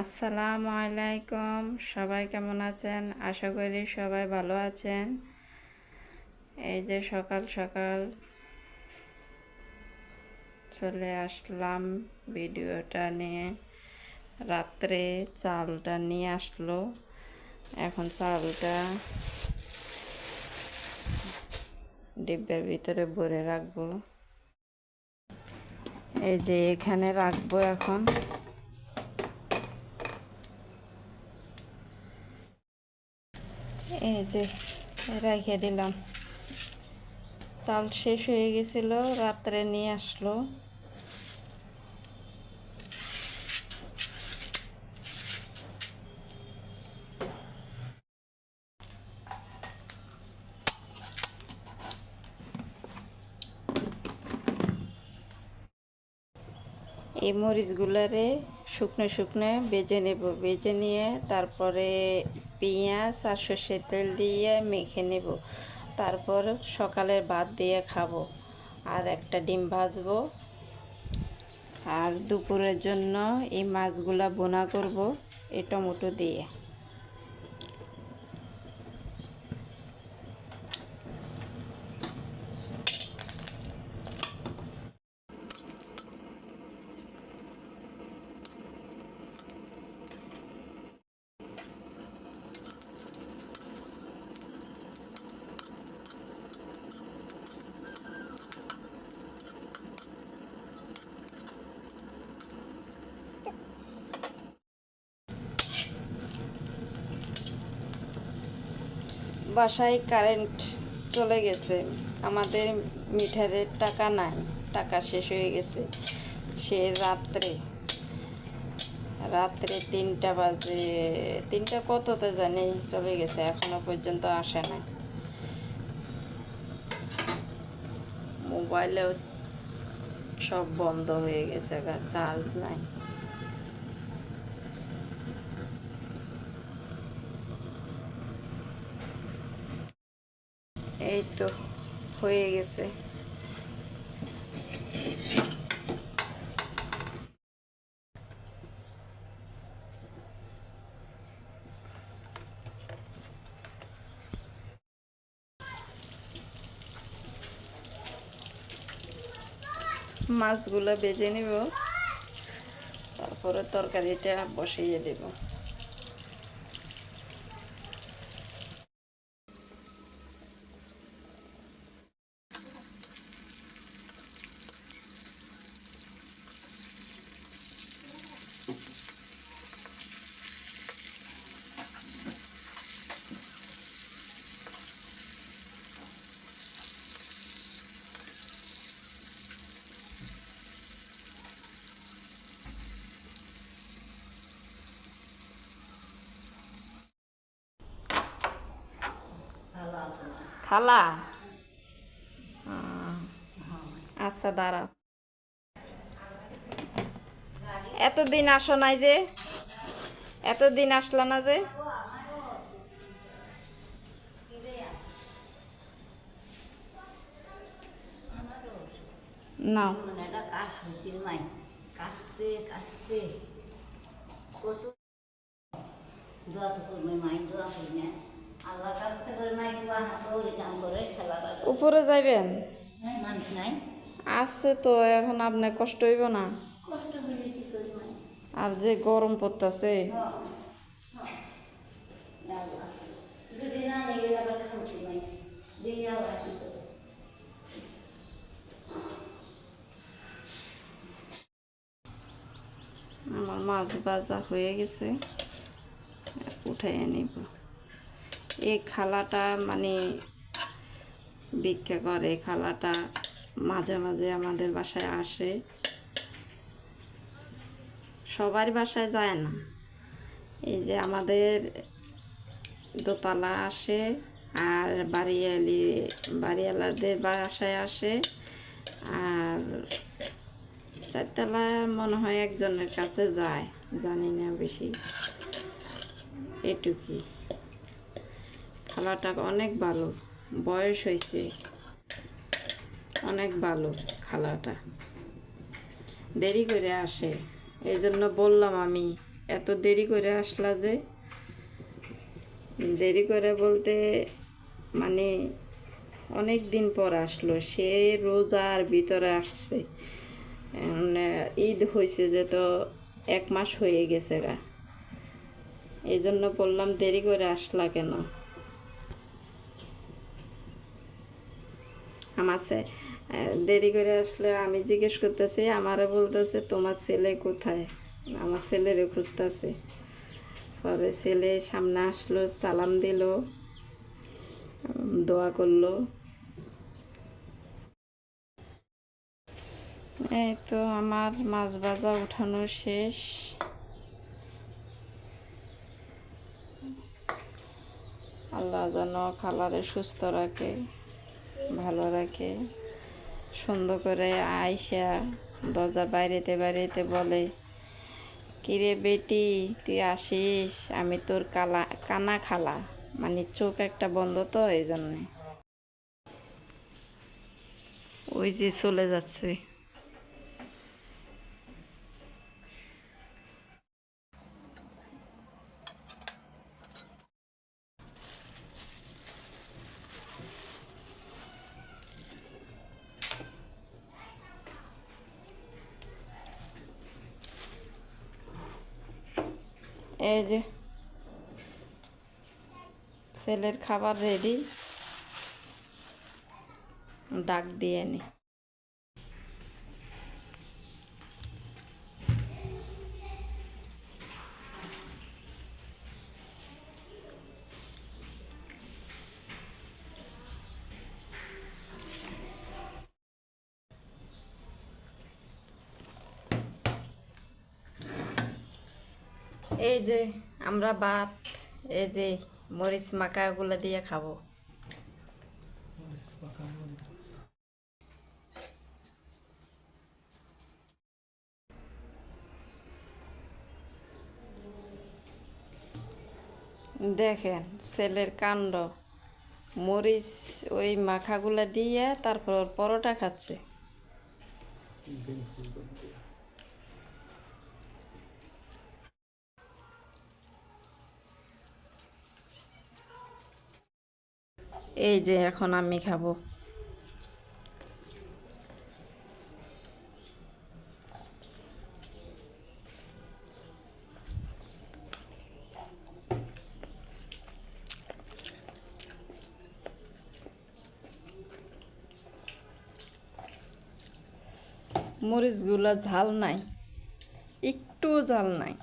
আসসালামু আলাইকুম। সবাই কেমন আছেন? আশা করি সবাই ভালো আছেন। এই যে সকাল সকাল চলে আসলাম ভিডিওটা নিয়ে। রাত্রে চালটা নিয়ে আসলো। এখন চালটা ডিব্বার ভিতরে ভরে রাখব। এই যে এখানে রাখব এখন। এই যে, রেখে দিলাম। চাল শেষ হয়ে গেছিল, রাত্রে নিয়ে আসলো। এই মরিচগুলারে শুকনো শুকনো বেজে নেব। বেজে নিয়ে তারপরে পেঁয়াজ আর সর্ষের তেল দিয়ে মেখে নেব। তারপর সকালের ভাত দিয়ে খাব। আর একটা ডিম ভাজবো। আর দুপুরের জন্য এই মাছগুলা বোনা করব এই টমেটো দিয়ে। বাসায় কারেন্ট চলে গেছে। আমাদের মিটারের টাকা নাই, টাকা শেষ হয়ে গেছে। সে রাত্রে রাত্রে তিনটা বাজে, তিনটা কততে জানি চলে গেছে, এখনও পর্যন্ত আসে না মোবাইলেও সব বন্ধ হয়ে গেছে চার্জ নাই। এই তো হয়ে গেছে। মাছগুলো বেজে নিব তারপরে তরকারিটা বসিয়ে দেব। খালা আচ্ছা দাঁড়াও এতদিন আসো নাই যে? এতদিন আসলা না যে? কত দোয়া করি না। উপরে যাইবেন? আছে তো এখন আপনার কষ্ট হইব না। আর যে গরম পড়তেছে। আমার মাছ ভাজা হয়ে গেছে উঠাইয়ে নিব। এই খালাটা মানে ভিক্ষা করে খালাটা মাঝে মাঝে আমাদের বাসায় আসে। সবার বাসায় যায় না। এই যে আমাদের দোতলা আসে আর বাড়িয়ালি বাড়িওয়ালাদের বাসায় আসে। আর চারতলা মনে হয় একজনের কাছে যায়, জানি না বেশি। এটুকি খালাটা অনেক ভালো। বয়স হয়েছে। অনেক ভালো খালাটা। দেরি করে আসে। এই জন্য বললাম আমি, এত দেরি করে আসলা যে, দেরি করে বলতে মানে অনেক দিন পর আসলো। সে রোজার ভিতরে আসছে। ঈদ হয়েছে যে তো এক মাস হয়ে গেছে গা। এই জন্য বললাম, দেরি করে আসলা কেন? আহ, দেরি করে আসলে আমি জিজ্ঞেস করতেছি আমারে বলতেছে তোমার ছেলে কোথায়? আমার ছেলেরে খুঁজতেছে। পরে ছেলে সামনে আসলো সালাম দিল দোয়া করল। এই তো আমার মাছ ভাজা উঠানো শেষ। আল্লাহ যেন খালারে সুস্থ রাখে। ভালো রাখে। সুন্দর করে আয়সা দরজা বাইরেতে বাইরেতে বলে, কিরে বেটি, তুই আসিস? আমি তোর কালা, কানা খালা। মানে চোখ একটা বন্ধ তো এই জন্যে ওই যে চলে যাচ্ছে। এই যে ছেলের খাবার রেডি ডাক দিয়ে নি। এই যে, আমরা ভাত, এই যে মরিচ মাখাগুলো দিয়ে খাব। দেখেন, ছেলের কাণ্ড। মরিচ ওই মাখাগুলা দিয়ে তারপর পরোটা খাচ্ছে। এই যে এখন আমি খাব। মরিচগুলো ঝাল নাই একটু ঝাল নাই।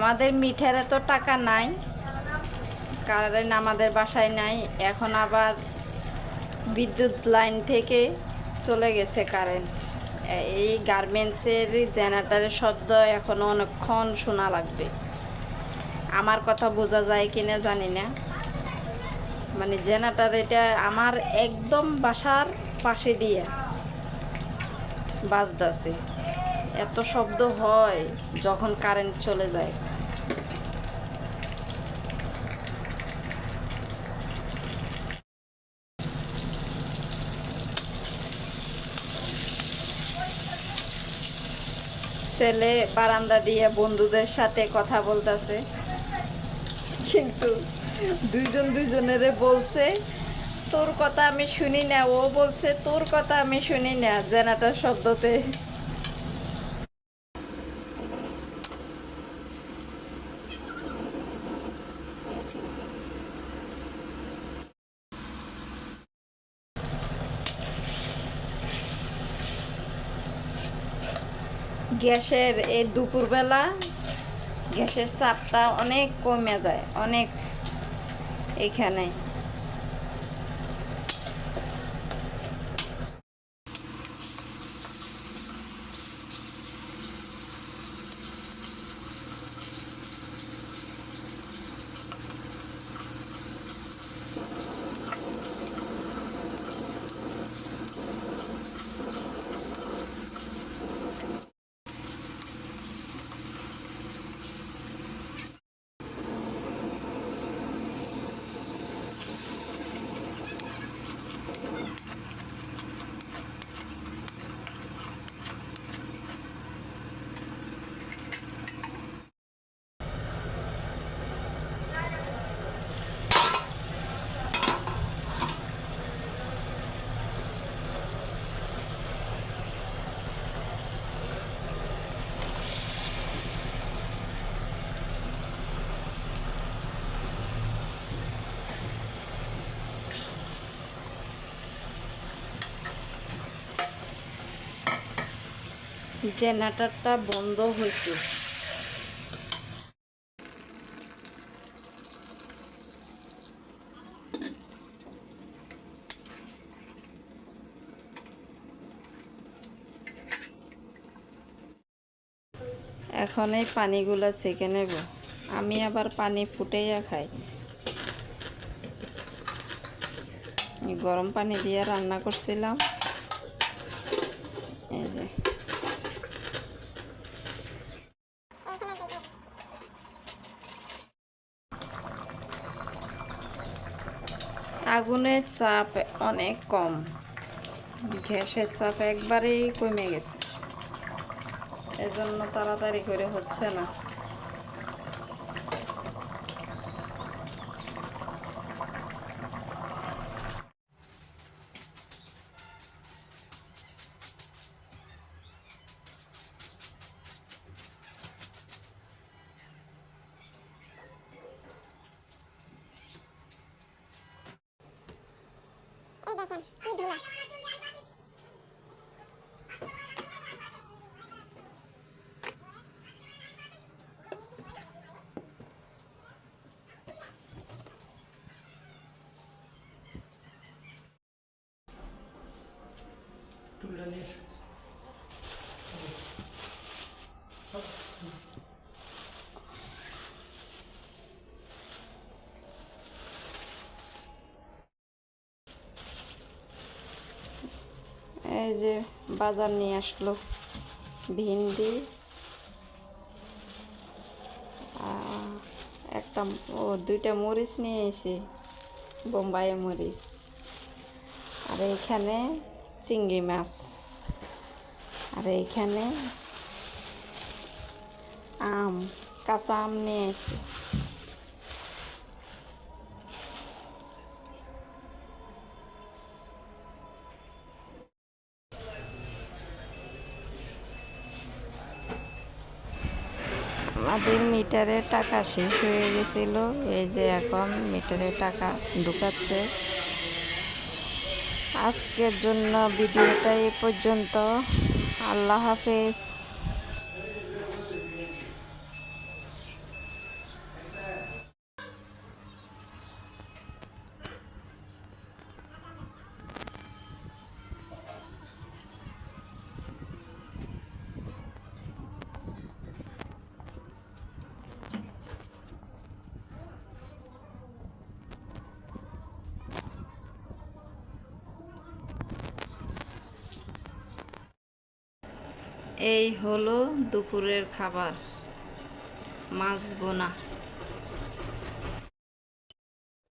আমাদের মিঠের এত টাকা নাই কারেন্ট আমাদের বাসায় নাই, এখন আবার বিদ্যুৎ লাইন থেকে চলে গেছে কারেন্ট। এই গার্মেন্টসের জেনারেটারের শব্দ এখনও অনেকক্ষণ শোনা লাগবে। আমার কথা বোঝা যায় কিনা জানি না। মানে জেনারেটার এটা আমার একদম বাসার পাশে দিয়ে বাজদাছে এত শব্দ হয় যখন কারেন্ট চলে যায়। ছেলে বারান্দা দিয়ে বন্ধুদের সাথে কথা বলতেছে। কিন্তু দুইজন দুইজনের বলছে, তোর কথা আমি শুনি না। ও বলছে, তোর কথা আমি শুনি না। জেনাটা শব্দতে গ্যাসের এই দুপুরবেলা গ্যাসের চাপটা অনেক কমে যায় অনেক এখানে। জেনারেটরটা বন্ধ হয়েছে। এখন এই পানিগুলো সেকে নেব। আমি আবার পানি ফুটাইয়া খাই। গরম পানি দিয়ে রান্না করছিলাম এই যে আগুনের চাপ অনেক কম। গ্যাসের চাপ একবারেই কমে গেছে। এজন্য তাড়াতাড়ি করে হচ্ছে না। দেখেন কি ধুলা। এই যে বাজার নিয়ে আসলো। ভিন্ডি একটা ও দুইটা মরিচ নিয়ে এসে, বোম্বাই মরিচ। আর এইখানে চিংড়ি মাছ। আর এইখানে আম, কাঁচা আম নিয়ে এসে। আমাদের মিটারের টাকা শেষ হয়ে গেছিল। এই যে এখন মিটারের টাকা ঢুকাচ্ছে। আজকের জন্য ভিডিওটা এ পর্যন্ত। আল্লাহ হাফেজ। এই হলো দুপুরের খাবার মাছ বোনা।